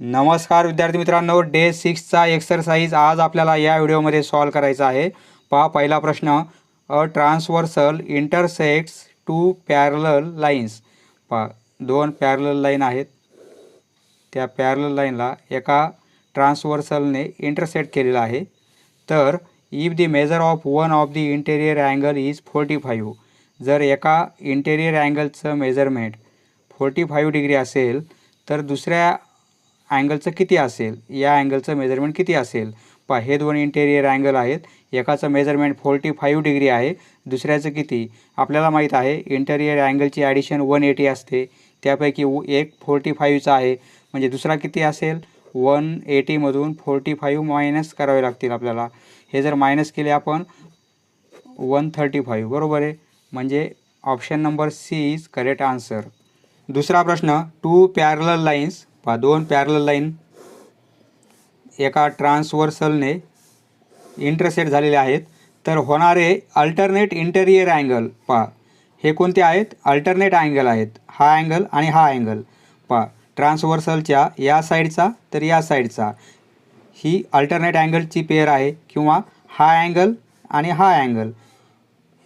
नमस्कार विद्यार्थी मित्रांनो डे सिक्सचा एक्सरसाइज आज आपल्याला या व्हिडिओमध्ये सॉल्व करायचा आहे. पहा पहिला प्रश्न a transversal intersects two parallel lines पहा दोन पॅरलल लाईन आहेत. त्या पॅरलल लाईनला एका ट्रान्सवर्सलने इंटरसेक्ट केलेला आहे. तर if the measure of one of the interior angle is forty five जर एका इंटेरियर अँगलचं मेजरमेंट फोर्टी फाईव्ह डिग्री असेल तर दुसऱ्या अँगलचं किती असेल? या अँगलचं मेजरमेंट किती असेल? पहा हे दोन इंटेरियर अँगल आहेत. एकाचं मेजरमेंट फोर्टी फाईव्ह डिग्री आहे. दुसऱ्याचं किती? आपल्याला माहीत आहे इंटेरियर अँगलची ॲडिशन वन एटी असते. त्यापैकी एक फोर्टी फाईव्हचा आहे. म्हणजे दुसरा किती असेल? वन एटीमधून फोर्टी फाईव्ह मायनस करावे लागतील आपल्याला. हे जर मायनस केले आपण वन थर्टी फाईव्ह बरोबर आहे? म्हणजे option number C is correct answer दुसरा प्रश्न टू पॅरल लाईन्स पहा दोन पॅरल लाईन एका ट्रान्सवर्सलने इंटरसेट झालेले आहेत. तर होणारे अल्टरनेट इंटेरियर अँगल पहा हे कोणते आहेत? अल्टरनेट अँगल आहेत. हा अँगल आणि हा अँगल पहा ट्रान्सवर्सलच्या या साईडचा तर या साईडचा ही अल्टरनेट अँगलची पेअर आहे किंवा हा अँगल आणि हा अँगल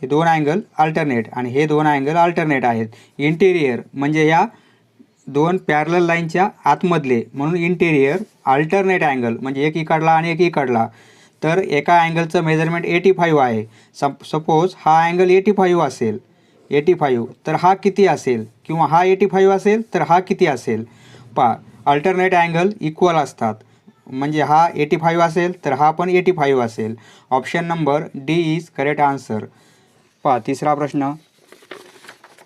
हे दोन अँगल अल्टरनेट आणि हे दोन अँगल अल्टरनेट आहेत. इंटेरियर म्हणजे या दोन पॅरल लाईनच्या आतमधले म्हणून इंटेरियर अल्टरनेट अँगल म्हणजे एक इकडला आणि एक इकडला तर एका अँगलचं मेजरमेंट एटी फाईव्ह आहे. सप सपोज हा अँगल एटी फाईव्ह असेल एटी फाईव्ह तर हा किती असेल? किंवा हा एटी फाईव्ह असेल तर हा किती असेल? पहा अल्टरनेट अँगल इक्वल असतात. म्हणजे हा एटी फाईव्ह असेल तर हा पण एटी फाईव्ह असेल. Option number D is correct answer पहा तिसरा प्रश्न.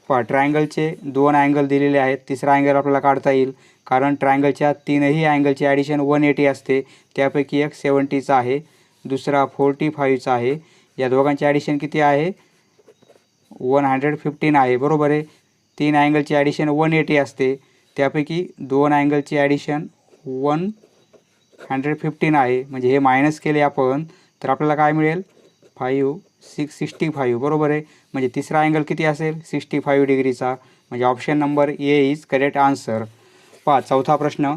पहा ट्रायंगलचे दोन अँगल दिलेले आहेत. तिसरा अँगल आपल्याला काढता येईल. कारण ट्रायंगलच्या तीनही अँगलची ॲडिशन वन एटी असते. त्यापैकी एक सेवन्टीचा आहे. दुसरा फोर्टी फाईव्हचा आहे. या दोघांची ॲडिशन किती आहे? वन हंड्रेड फिफ्टीन आहे. बरोबर आहे? तीन अँगलची ॲडिशन वन एटी असते. त्यापैकी दोन अँगलची ॲडिशन वन हंड्रेड फिफ्टीन आहे. म्हणजे हे मायनस केले आपण तर आपल्याला काय मिळेल? फाईव्ह सिक्स सिक्स्टी फाईव्ह बरोबर आहे? म्हणजे तिसरा अँगल किती असेल? सिक्स्टी फाईव्ह डिग्रीचा. म्हणजे option number A is correct answer पाच चौथा प्रश्न.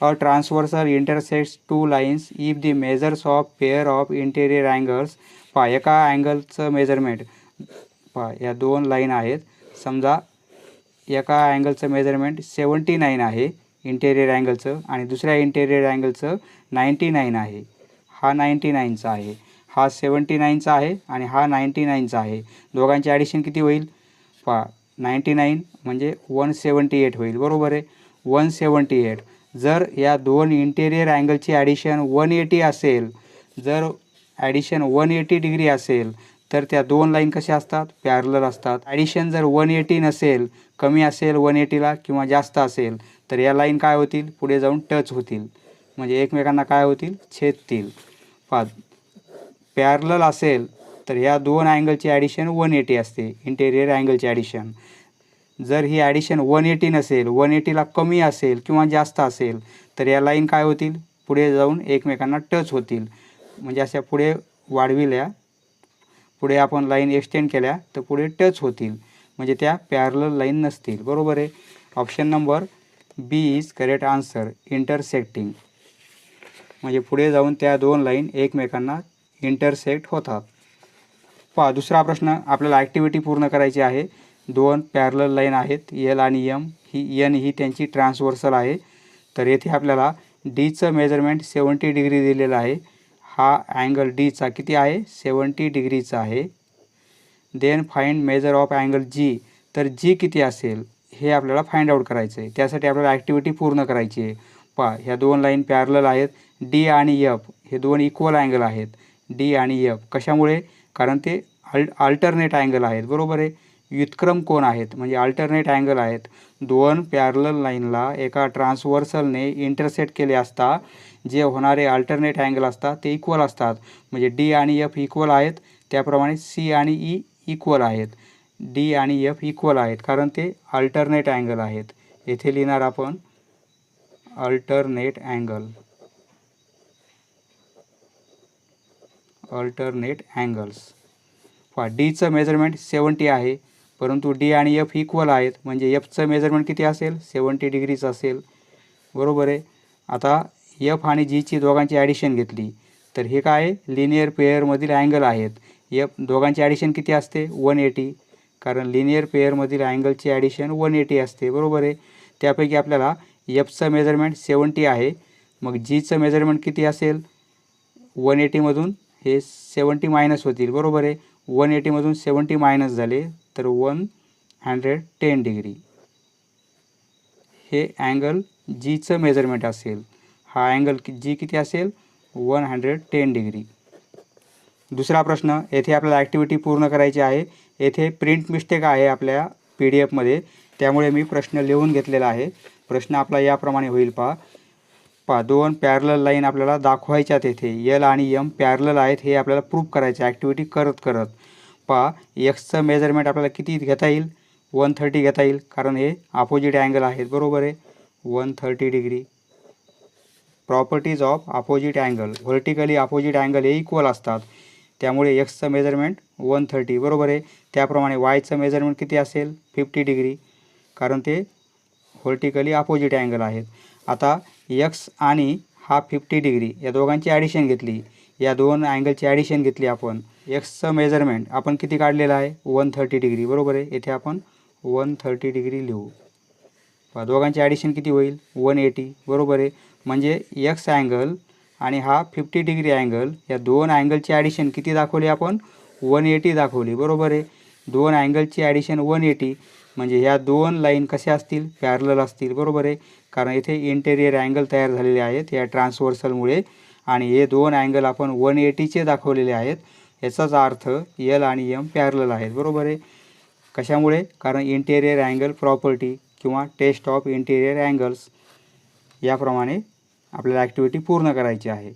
A transversal intersects two lines if the measures of pair of interior angles पहा एका अँगलचं मेजरमेंट पहा या दोन लाईन आहेत. समजा एका अँगलचं मेजरमेंट सेवन्टी नाईन आहे इंटेरियर अँगलचं आणि दुसऱ्या इंटेरियर अँगलचं नाईंटी नाईन आहे. हा नाईंटी नाईनचा आहे. हा सेवन्टी नाईनचा आहे आणि हा नाईंटी नाईनचा आहे. दोघांची ॲडिशन किती होईल? पहा नाईंटी नाईन म्हणजे वन सेवन्टी एट होईल. बरोबर आहे? One seventy eight. जर या दोन इंटेरियर अँगलची ॲडिशन वन एटी असेल जर ॲडिशन वन एटी डिग्री असेल तर त्या दोन लाईन कशा असतात? पॅरलर असतात. ॲडिशन जर वन एटी नसेल कमी असेल वन एटीला किंवा जास्त असेल तर या लाईन काय होतील? पुढे जाऊन टच होतील. म्हणजे एकमेकांना काय होतील? छेदतील. पाच पॅरलल असेल तर ह्या दोन अँगलची ॲडिशन वन एटी असते इंटेरियर अँगलची ॲडिशन. जर ही ॲडिशन वन एटी नसेल वन एटीला कमी असेल किंवा जास्त असेल तर या लाईन काय होतील? पुढे जाऊन एकमेकांना टच होतील. म्हणजे अशा पुढे वाढविल्या पुढे आपण लाईन एक्सटेंड केल्या तर पुढे टच होतील. म्हणजे त्या पॅरल लाईन नसतील. बरोबर आहे? Option number B is correct answer intersecting म्हणजे पुढे जाऊन त्या दोन लाईन एकमेकांना इंटरसेक्ट होतात. पहा दुसरा प्रश्न आपल्याला ॲक्टिव्हिटी पूर्ण करायची आहे. दोन पॅरलल लाईन आहेत. एल आणि यम ही एन ही त्यांची ट्रान्सवर्सल आहे. तर येथे आपल्याला डीचं मेजरमेंट सेवन्टी डिग्री दिलेलं आहे. हा अँगल डीचा किती आहे? सेवन्टी डिग्रीचा आहे. Then find measure of angle G तर जी किती असेल? हे आपल्याला फाइंड आउट करायचं आहे. त्यासाठी आपल्याला ॲक्टिव्हिटी पूर्ण करायची आहे. पहा ह्या दोन लाईन पॅरलल आहेत. डी आणि यफ हे दोन इक्वल अँगल आहेत. डी आणि यफ कशामुळे? कारण ते अल अल्टरनेट अँगल आहेत बरोबर आहे? व्युत्क्रम कोण आहेत? म्हणजे अल्टरनेट अँगल आहेत. दोन पॅरल लाईनला एका ट्रान्सवर्सलने इंटरसेट केले असता जे होणारे अल्टरनेट अँगल असतात ते इक्वल असतात. म्हणजे डी आणि एफ इक्वल आहेत त्याप्रमाणे सी आणि ई इक्वल आहेत. डी आणि एफ इक्वल आहेत कारण ते अल्टरनेट अँगल आहेत. येथे लिहिणार आपण अल्टरनेट अँगल अल्टरनेट अँगल्स पहा डीचं मेजरमेंट सेवन्टी आहे परंतु डी आणि एफ इक्वल आहेत म्हणजे एफचं मेजरमेंट किती असेल? सेवन्टी डिग्रीचं असेल. बरोबर आहे? आता एफ आणि जीची दोघांची ॲडिशन घेतली तर हे काय लिनियर पेअरमधील अँगल आहेत. एफ दोघांची ॲडिशन किती असते? वन एटी कारण लिनियर पेअरमधील अँगलची ॲडिशन वन एटी असते. बरोबर आहे? त्यापैकी आपल्याला एफचं मेजरमेंट सेवन्टी आहे. मग जीचं मेजरमेंट किती असेल? वन एटीमधून हे सेवन्टी मायनस होतील बरोबर आहे? वन एटीमधून सेवन्टी मायनस झाले तर वन हंड्रेड टेन डिग्री. हे अँगल जीचं मेजरमेंट असेल. हा अँगल कि जी किती असेल? One hundred ten degree. दुसरा प्रश्न येथे आपल्याला ॲक्टिव्हिटी पूर्ण करायची आहे. येथे प्रिंट मिस्टेक आहे आपल्या पी डी एफमध्ये त्यामुळे मी प्रश्न लिहून घेतलेला आहे. प्रश्न आपला याप्रमाणे होईल पहा. पहा दोन पॅरलल लाईन आपल्याला दाखवायच्या तेथे यल आणि यम पॅरलल आहेत हे आपल्याला प्रूफ करायचे ॲक्टिव्हिटी करत करत. पहा एक्सचं मेजरमेंट आपल्याला किती घेता येईल? वन थर्टी घेता येईल कारण हे अपोजिट अँगल आहेत. बरोबर आहे? One thirty degree properties of opposite angle vertically opposite angle हे इक्वल असतात. त्यामुळे एक्सचं मेजरमेंट वन थर्टी बरोबर आहे? त्याप्रमाणे वायचं मेजरमेंट किती असेल? फिफ्टी डिग्री कारण ते व्हर्टिकली अपोजिट अँगल आहेत. आता एक्स आणि हा फिफ्टी डिग्री या दोघांची ॲडिशन घेतली. या दोन अँगलची ॲडिशन घेतली आपण. एक्सचं मेजरमेंट आपण किती काढलेलं आहे? वन थर्टी डिग्री बरोबर आहे? येथे आपण वन थर्टी डिग्री लिहू. पहा, दोघांची ॲडिशन किती होईल? वन एटी बरोबर आहे? म्हणजे एक्स अँगल आणि हा फिफ्टी डिग्री अँगल या दोन अँगलची ॲडिशन किती दाखवली आपण? वन एटी दाखवली. बरोबर आहे? दोन अँगलची ॲडिशन वन एटी म्हणजे ह्या दोन लाईन कशा असतील? पॅरलल असतील बरोबर आहे? कारण इथे इंटेरियर अँगल तयार झालेले आहेत या ट्रान्सवर्सलमुळे आणि हे दोन अँगल आपण वन एटीचे दाखवलेले आहेत. याचाच अर्थ यल आणि यम पॅरलल आहेत बरोबर आहे? कशामुळे? कारण इंटेरियर अँगल प्रॉपर्टी किंवा टेस्ट ऑफ इंटेरियर अँगल्स याप्रमाणे आपल्याला ॲक्टिव्हिटी पूर्ण करायची आहे.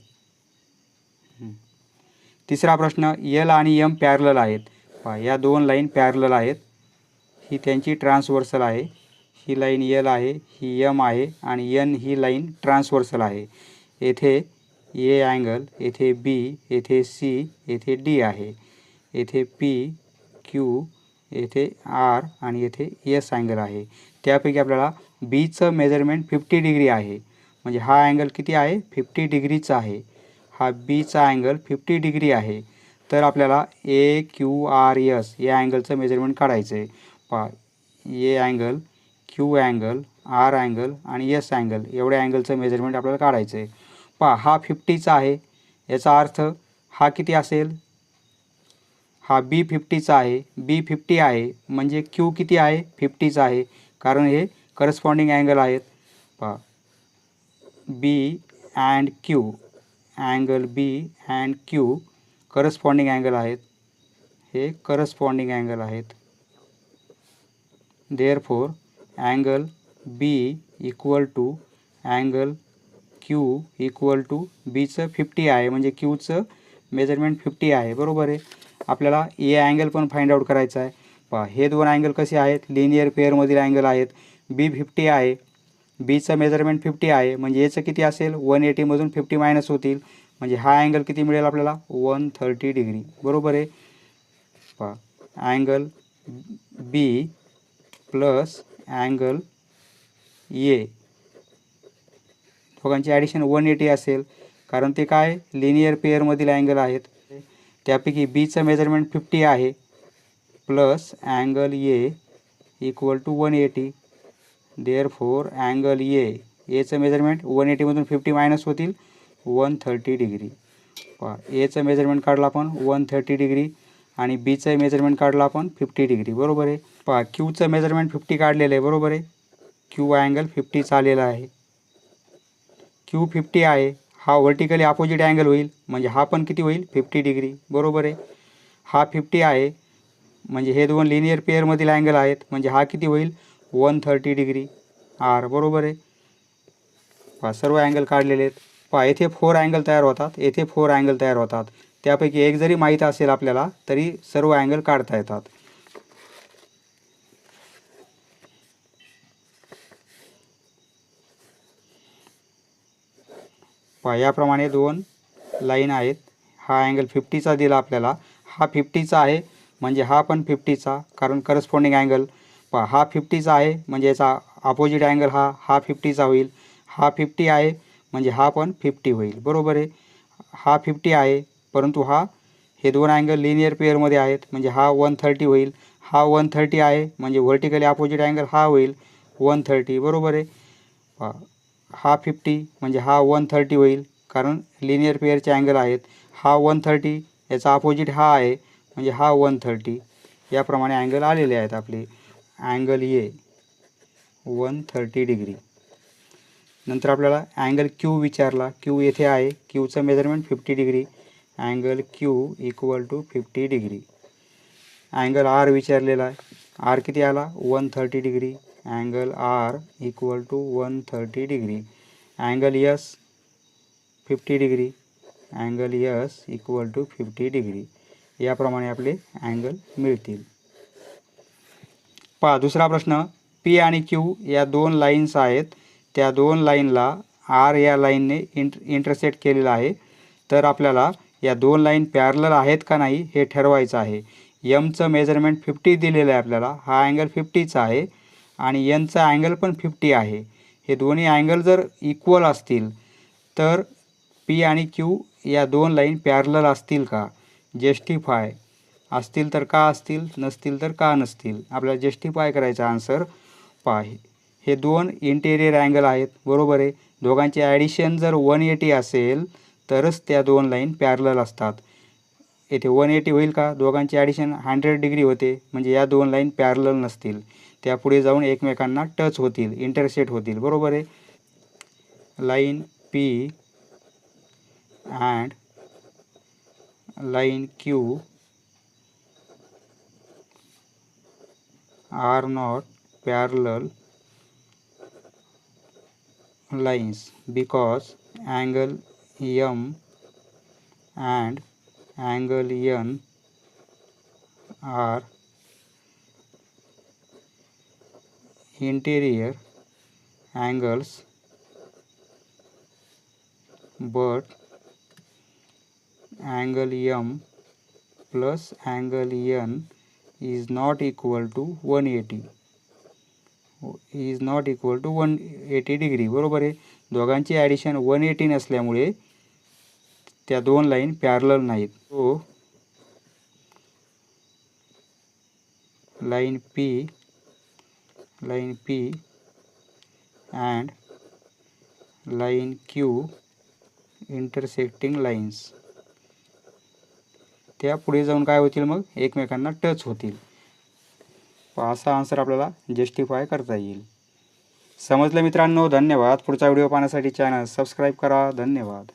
तिसरा प्रश्न यल आणि यम पॅरलल आहेत. पहा या दोन लाईन पॅरलल आहेत. ही त्यांची ट्रान्सवर्सल आहे. ही लाईन यल आहे ही यम आहे आणि यन ही लाईन ट्रान्सवर्सल आहे. येथे ए अँगल येथे बी येथे सी येथे डी आहे. येथे पी क्यू येथे आर आणि येथे एस अँगल आहे. त्यापैकी आपल्याला बीचं मेजरमेंट फिफ्टी डिग्री आहे. म्हणजे हा अँगल किती आहे? फिफ्टी डिग्रीचा आहे. हा बीचा अँगल फिफ्टी डिग्री आहे. तर आपल्याला ए क्यू आर एस या अँगलचं मेजरमेंट काढायचं आहे पहा A angle Q angle R angle आणि एस अँगल एवढ्या अँगलचं मेजरमेंट आपल्याला काढायचं आहे पहा हा फिफ्टीचा आहे. याचा अर्थ हा किती असेल? हा बी फिफ्टीचा आहे. बी फिफ्टी आहे. म्हणजे क्यू किती आहे? फिफ्टीचा आहे. कारण हे करस्पॉन्डिंग अँगल आहेत. पहा. B and Q angle B and Q corresponding angle आहेत. हे करस्पॉन्डिंग अँगल आहेत. Therefore angle B equal to angle Q equal to बीचं fifty आहे. म्हणजे क्यूचं मेजरमेंट फिफ्टी आहे. बरोबर आहे? आपल्याला ए अँगल पण फाइंड आउट करायचा आहे. पहा हे दोन अँगल कसे आहेत? लिनियर पेअरमधील अँगल आहेत. बी फिफ्टी आहे. बीचं मेजरमेंट फिफ्टी आहे. म्हणजे याचं किती असेल? वन एटीमधून फिफ्टी मायनस होतील. म्हणजे हा अँगल किती मिळेल आपल्याला? वन थर्टी डिग्री बरोबर आहे? पहा angle B plus angle A. दोघांची ॲडिशन वन एटी असेल. कारण ते काय? लिनियर पेअरमधील अँगल आहेत. त्यापैकी बीचं मेजरमेंट फिफ्टी आहे. Plus angle A equal to one eighty therefore angle A एचं मेजरमेंट वन एटीमधून फिफ्टी मायनस होतील. वन थर्टी डिग्री एचं मेजरमेंट काढलं आपण. वन थर्टी डिग्री आणि बीचं मेजरमेंट काढलं आपण फिफ्टी डिग्री बरोबर आहे? पहा क्यूचं मेजरमेंट फिफ्टी काढलेलं आहे बरोबर आहे? क्यू अँगल फिफ्टीचा आलेला आहे. क्यू फिफ्टी आहे हा व्हर्टिकली अपोजिट अँगल होईल म्हणजे हा पण किती होईल? फिफ्टी डिग्री बरोबर आहे? हा फिफ्टी आहे म्हणजे हे दोन लिनियर पेअरमधील अँगल आहेत म्हणजे हा किती होईल? वन थर्टी डिग्री आर बरोबर आहे? पहा सर्व अँगल काढलेले आहेत. पहा येथे फोर अँगल तयार होतात येथे फोर अँगल तयार होतात. त्यापैकी एक जरी माहीत असेल आपल्याला तरी सर्व अँगल काढता येतात. पहा याप्रमाणे दोन लाईन आहेत. हा अँगल फिफ्टीचा दिला आपल्याला. हा फिफ्टीचा आहे म्हणजे हा पण फिफ्टीचा कारण करस्पॉन्डिंग अँगल पहा हा फिफ्टीचा आहे म्हणजे याचा अपोजिट अँगल हा हा फिफ्टीचा होईल. हा फिफ्टी आहे म्हणजे हा पण फिफ्टी होईल. बरोबर आहे? हा फिफ्टी आहे परंतु हा हे दोन अँगल लिनियर पेअरमध्ये आहेत. म्हणजे हा वन थर्टी होईल हा वन थर्टी आहे. म्हणजे व्हर्टिकली अपोजिट अँगल हा होईल वन थर्टी बरोबर आहे? हा फिफ्टी म्हणजे हा वन थर्टी होईल. कारण लिनियर पेअरचे अँगल आहेत. हा वन थर्टी याचा अपोजिट हा आहे. म्हणजे हा वन थर्टी याप्रमाणे अँगल आलेले आहेत आपले. Angle A one thirty degree नंतर आपल्याला अँगल क्यू विचारला. क्यू येथे आहे. क्यूचं measurement fifty degree angle Q equal to fifty degree angle R विचारलेला आहे. आर किती आला? One thirty degree angle R equal to one thirty degree angle S fifty degree angle S equal to fifty degree याप्रमाणे आपले angle मिळतील. पहा दुसरा प्रश्न. पी आणि क्यू या दोन लाईन्स आहेत. त्या दोन लाईनला आर या लाईनने इंट इंटरसेक्ट केलेला आहे. तर आपल्याला या दोन लाईन पॅरलल आहेत का नाही हे ठरवायचं आहे. यमचं मेजरमेंट फिफ्टी दिलेलं आहे आपल्याला. हा अँगल फिफ्टीचा आहे आणि यनचा अँगल पण फिफ्टी आहे. हे दोन्ही अँगल जर इक्वल असतील तर पी आणि क्यू या दोन लाईन पॅरलल असतील का? जेस्टिफाय असतील तर का असतील? नसतील तर का नसतील? आपल्याला जेस्टिफाय करायचा आन्सर पाय हे दोन इंटेरियर अँगल आहेत. बरोबर आहे. दोघांचे ॲडिशन जर वन एटी असेल तरच त्या दोन लाईन पॅरलल असतात. येथे वन एटी होईल का? दोघांची ॲडिशन हंड्रेड डिग्री होते. म्हणजे या दोन लाईन पॅरलल नसतील. त्या पुढे जाऊन एकमेकांना टच होतील इंटरसेट होतील. बरोबर आहे? Line P and line Q are not parallel lines because angle M and angle N are interior angles but angle M plus angle N is not equal to 180 is not equal to 180 degree बरोबर आहे दोघांची addition 180 eighty नसल्यामुळे त्या दोन line parallel नाहीत. तो line P line P and line Q intersecting lines त्या पुढे जाऊन काय होतील मग? एकमेकांना टच होतील. असा आन्सर आपल्याला जस्टिफाय करता येईल. समजलं मित्रांनो? धन्यवाद. पुढचा व्हिडिओ पाहण्यासाठी चॅनल सबस्क्राईब करा. धन्यवाद.